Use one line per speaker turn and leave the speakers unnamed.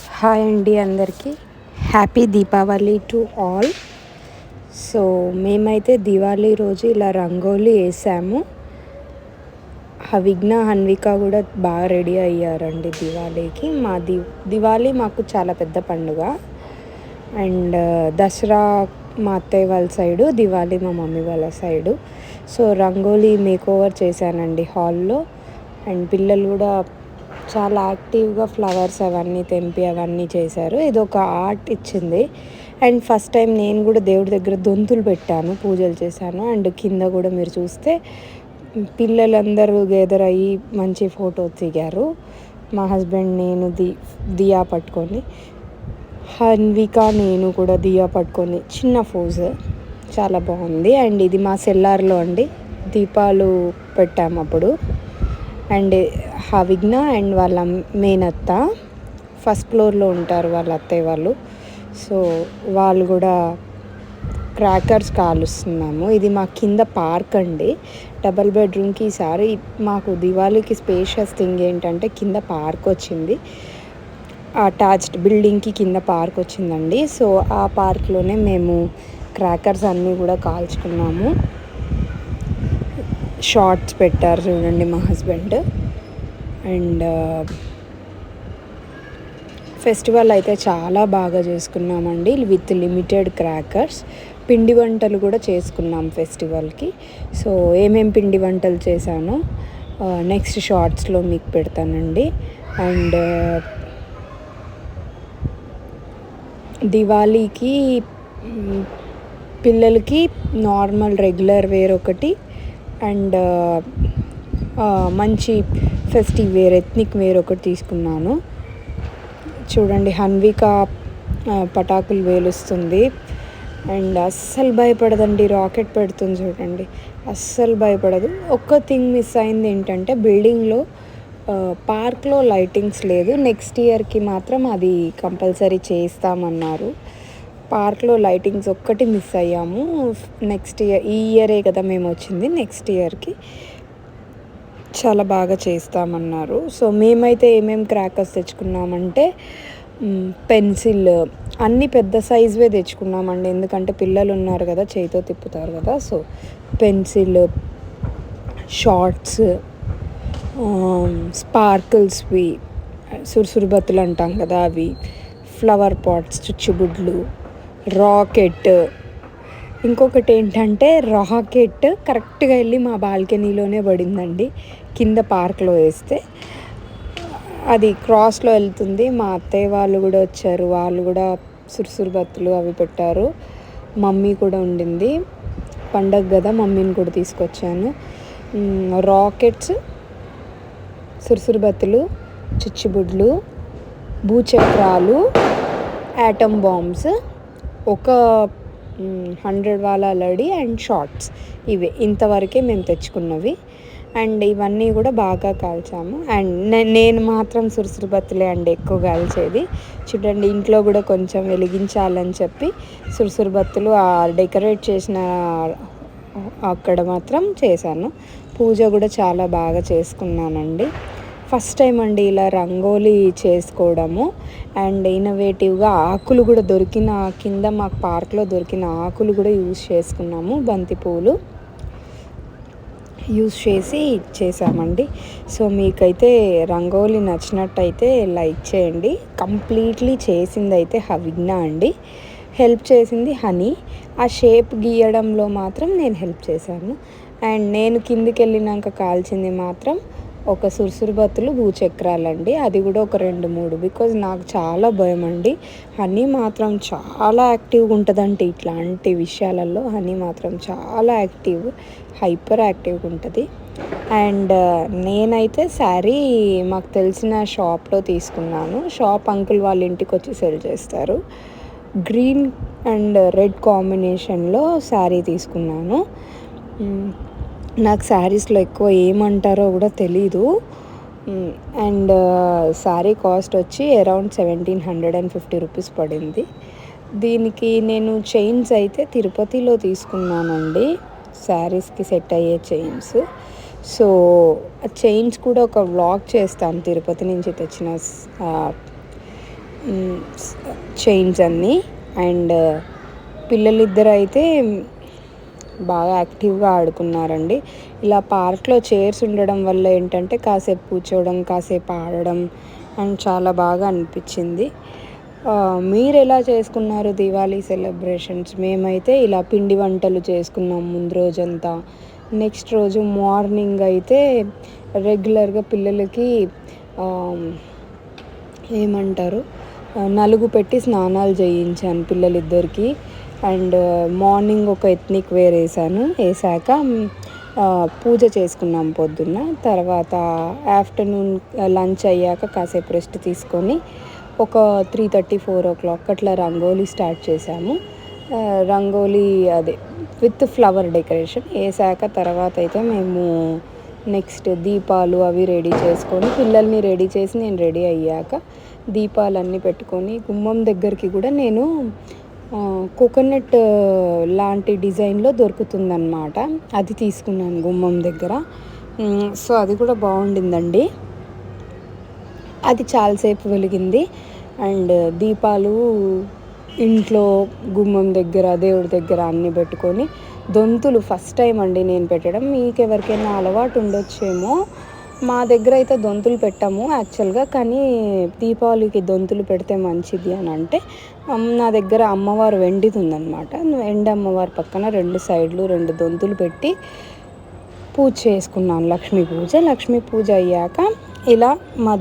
Hi అండి అందరికీ. Happy Deepavali to all so మేమైతే దివాళీ రోజు ఇలా రంగోలీ వేసాము. విఘ్న హన్విక కూడా బాగా రెడీ అయ్యారండి దివాళీకి. మా ది దివాళీ మాకు చాలా పెద్ద పండుగ. అండ్ దసరా మా అత్తయ్య వాళ్ళ సైడు దివాళీ మా మమ్మీ వాళ్ళ side. So rangoli makeover చేశానండి హాల్లో. అండ్ పిల్లలు కూడా చాలా యాక్టివ్గా ఫ్లవర్స్ అవన్నీ తెంపి అవన్నీ చేశారు. ఇది ఒక ఆర్ట్ ఇచ్చింది. అండ్ ఫస్ట్ టైం నేను కూడా దేవుడి దగ్గర దొంతులు పెట్టాను పూజలు చేశాను. అండ్ కింద కూడా మీరు చూస్తే పిల్లలందరూ గెదర్ అయ్యి మంచి ఫోటో దిగారు. మా హస్బెండ్ నేను ది దియా పట్టుకొని హన్విక నేను కూడా దియా పట్టుకొని చిన్న ఫోజ్. చాలా బాగుంది. అండ్ ఇది మా సెల్లార్లో అండి. దీపాలు పెట్టాము అప్పుడు. అండ్ హవిజ్ఞ అండ్ వాళ్ళ మేనత్త ఫస్ట్ ఫ్లోర్లో ఉంటారు వాళ్ళ అత్తయ్య వాళ్ళు. సో వాళ్ళు కూడా క్రాకర్స్ కాలుస్తున్నాము. ఇది మా కింద పార్క్ అండి. డబల్ బెడ్రూమ్కి ఈసారి మాకు దివాళీకి స్పేషియస్ థింగ్ ఏంటంటే కింద పార్క్ వచ్చింది. అటాచ్డ్ బిల్డింగ్కి కింద పార్క్ వచ్చిందండి. సో ఆ పార్క్లోనే మేము క్రాకర్స్ అన్నీ కూడా కాల్చుకున్నాము. షార్ట్స్ పెట్టారు చూడండి మా హస్బెండ్. అండ్ uh, ఫెస్టివల్ అయితే చాలా బాగా చేసుకున్నామండి విత్ లిమిటెడ్ క్రాకర్స్. పిండి వంటలు కూడా చేసుకున్నాం ఫెస్టివల్కి. సో ఏమేం పిండి వంటలు చేశానో uh, నెక్స్ట్ షార్ట్స్లో మీకు పెడతానండి. అండ్ uh, దివాళీకి పిల్లలకి నార్మల్ రెగ్యులర్ వేర్ ఒకటి అండ్ మంచి ఫెస్టివ్ వేర్ ఎత్నిక్ వేర్ ఒకటి తీసుకున్నాను. చూడండి హన్విక పటాకులు వేలుస్తుంది. అండ్ అస్సలు భయపడదండి రాకెట్ పెడుతుంది చూడండి. అస్సలు భయపడదు. ఒక్క థింగ్ మిస్ అయింది ఏంటంటే బిల్డింగ్లో పార్క్లో లైటింగ్స్ లేదు. నెక్స్ట్ ఇయర్కి మాత్రం అది కంపల్సరీ చేస్తామన్నారు పార్క్లో లైటింగ్స్ ఒక్కటి మిస్ అయ్యాము. నెక్స్ట్ ఇయర్ ఈ ఇయరే కదా మేము వచ్చింది. నెక్స్ట్ ఇయర్కి చాలా బాగా చేస్తామన్నారు. సో మేమైతే ఏమేమి క్రాకర్స్ తెచ్చుకున్నామంటే పెన్సిల్ అన్ని పెద్ద సైజువే తెచ్చుకున్నామండి. ఎందుకంటే పిల్లలు ఉన్నారు కదా చేతితో తిప్పుతారు కదా. సో పెన్సిల్ షార్ట్స్ స్పార్కిల్స్వి సురుసురుబత్తులు అంటాం కదా అవి ఫ్లవర్ పాట్స్ చుచ్చుబుడ్లు రాకెట్. ఇంకొకటి ఏంటంటే రాకెట్ కరెక్ట్గా వెళ్ళి మా బాల్కనీలోనే పడిందండి. కింద పార్క్లో వేస్తే. అది క్రాస్లో వెళ్తుంది మా అత్తయ్య వాళ్ళు కూడా వచ్చారు. వాళ్ళు కూడా సురుసురుబత్తులు అవి పెట్టారు. మమ్మీ కూడా ఉండింది. పండగ కదా మమ్మీని కూడా తీసుకొచ్చాను. రాకెట్స్ సురుసురుబత్తులు చిచ్చిబుడ్లు భూచక్రాలు యాటమ్ బాంబ్స్ ఒక హండ్రెడ్ వాళ్ళ లడి అండ్ షార్ట్స్. ఇవే ఇంతవరకే మేము తెచ్చుకున్నవి. అండ్ ఇవన్నీ కూడా బాగా కాల్చాము. అండ్ నేను మాత్రం సురుసురుబత్తులే అండి ఎక్కువ కాల్చేది. చూడండి ఇంట్లో కూడా కొంచెం వెలిగించాలని చెప్పి సురుసురుబత్తులు ఆ డెకరేట్ చేసిన అక్కడ మాత్రం చేశాను. పూజ కూడా చాలా బాగా చేసుకున్నానండి. ఫస్ట్ టైం అండి ఇలా రంగోలీ చేసుకోవడము. అండ్ ఇన్నోవేటివ్గా ఆకులు కూడా దొరికిన కింద మాకు పార్క్లో దొరికిన ఆకులు కూడా యూజ్ చేసుకున్నాము. బంతి పువ్వులు యూస్ చేసి చేసామండి. సో మీకైతే రంగోలీ నచ్చినట్టయితే లైక్ చేయండి. కంప్లీట్లీ చేసింది అయితే హవిజ్ఞ అండి. హెల్ప్ చేసింది హనీ. ఆ షేప్ గీయడంలో మాత్రం నేను హెల్ప్ చేశాను. అండ్ నేను కిందికి వెళ్ళినాక కాల్చింది మాత్రం ఒక సురుసురుబత్తులు భూచక్రాలండి. అది కూడా ఒక రెండు మూడు. బికాజ్ నాకు చాలా భయం అండి హనీ మాత్రం చాలా యాక్టివ్గా ఉంటుందంటే ఇట్లాంటి విషయాలలో. హనీ మాత్రం చాలా యాక్టివ్ హైపర్ యాక్టివ్గా ఉంటుంది. అండ్ నేనైతే శారీ మాకు తెలిసిన షాప్లో తీసుకున్నాను. షాప్ అంకుల్ వాళ్ళ ఇంటికి వచ్చి సెల్ చేస్తారు. గ్రీన్ అండ్ రెడ్ కాంబినేషన్లో శారీ తీసుకున్నాను. నాకు శారీస్లో ఎక్కువ ఏమంటారో కూడా తెలీదు. అండ్ శారీ కాస్ట్ వచ్చి around seventeen hundred and fifty rupees పడింది. దీనికి నేను చైన్స్ అయితే తిరుపతిలో తీసుకున్నానండి. శారీస్కి సెట్ అయ్యే చైన్స్. సో ఆ చైన్స్ కూడా ఒక వ్లాగ్ చేస్తాను తిరుపతి నుంచి తెచ్చిన చైన్స్ అన్నీ. అండ్ పిల్లలిద్దరు అయితే బాగా యాక్టివ్గా ఆడుకున్నారండి. ఇలా పార్క్లో చైర్స్ ఉండడం వల్ల ఏంటంటే కాసేపు కూర్చోవడం కాసేపు ఆడడం అండ్ చాలా బాగా అనిపించింది. మీరు ఎలా చేసుకున్నారు దివాళీ సెలబ్రేషన్స్? మేమైతే ఇలా పిండి వంటలు చేసుకున్నాం ముందు రోజంతా. నెక్స్ట్ రోజు మార్నింగ్ అయితే రెగ్యులర్గా పిల్లలకి ఏమంటారు? నలుగు పెట్టి స్నానాలు చేయించాను పిల్లలిద్దరికీ. అండ్ మార్నింగ్ ఒక ఎత్నిక్ వేర్ వేసాను. వేసాక పూజ చేసుకున్నాం పొద్దున్న. తర్వాత ఆఫ్టర్నూన్ లంచ్ అయ్యాక కాసేపు రెస్ట్ తీసుకొని ఒక three thirty four o'clock అట్లా రంగోలీ స్టార్ట్ చేసాము రంగోలీ అదే విత్ ఫ్లవర్ డెకరేషన్. వేసాక తర్వాత అయితే మేము నెక్స్ట్ దీపాలు అవి రెడీ చేసుకొని పిల్లల్ని రెడీ చేసి నేను రెడీ అయ్యాక దీపాలన్నీ పెట్టుకొని గుమ్మం దగ్గరికి కూడా నేను కోకోనట్ లాంటి డిజైన్లో దొరుకుతుందన్నమాట. అది తీసుకున్నాను గుమ్మం దగ్గర. సో అది కూడా బాగుండిందండి. అది చాలాసేపు వెలిగింది. అండ్ దీపాలు ఇంట్లో గుమ్మం దగ్గర దేవుడి దగ్గర అన్నీ పెట్టుకొని దొంతులు ఫస్ట్ టైం అండి నేను పెట్టడం. మీకు ఎవరికైనా అలవాటు ఉండొచ్చేమో మా దగ్గర అయితే దొంతులు పెట్టాము యాక్చువల్గా కానీ దీపావళికి దొంతులు పెడితే మంచిది అని అంటే నా దగ్గర అమ్మవారు వెండిది ఉందన్నమాట. వెండి అమ్మవారి పక్కన రెండు సైడ్లు రెండు దొంతులు పెట్టి పూజ చేసుకున్నాను. లక్ష్మీ పూజ లక్ష్మీ పూజ అయ్యాక ఇలా మాది